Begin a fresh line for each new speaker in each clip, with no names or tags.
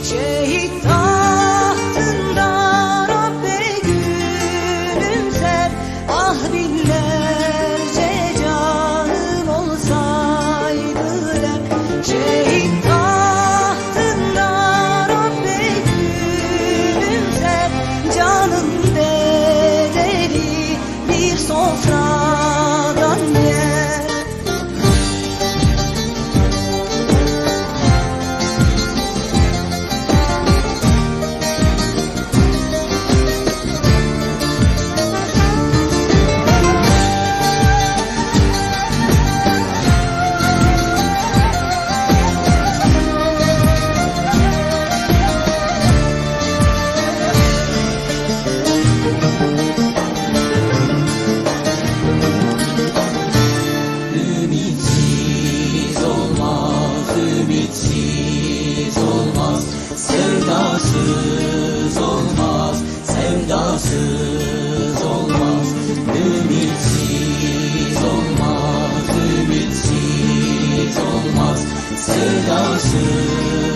解 Jesus.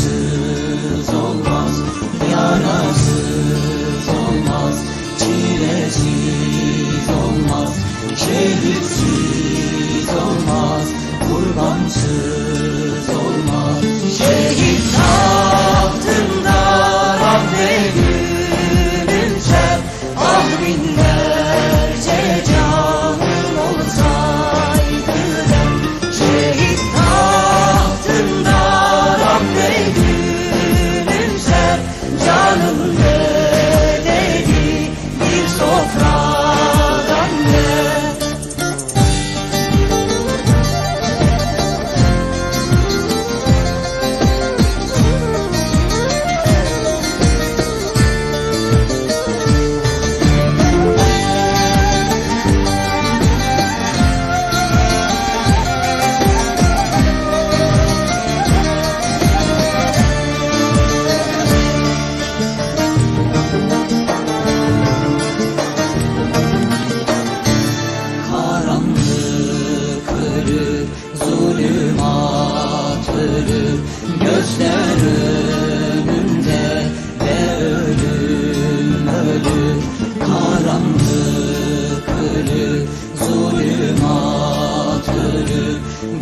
Yarasız olmaz, yarasız olmaz Çilesiz olmaz, şehitsiz olmaz Kurbansız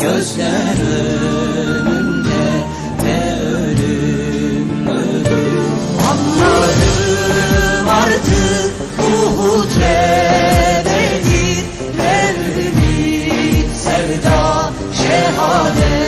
Gözler önünde ne ölüm ölüm. Anladım artık Uhud ebedi Evlilik sevda şehadet.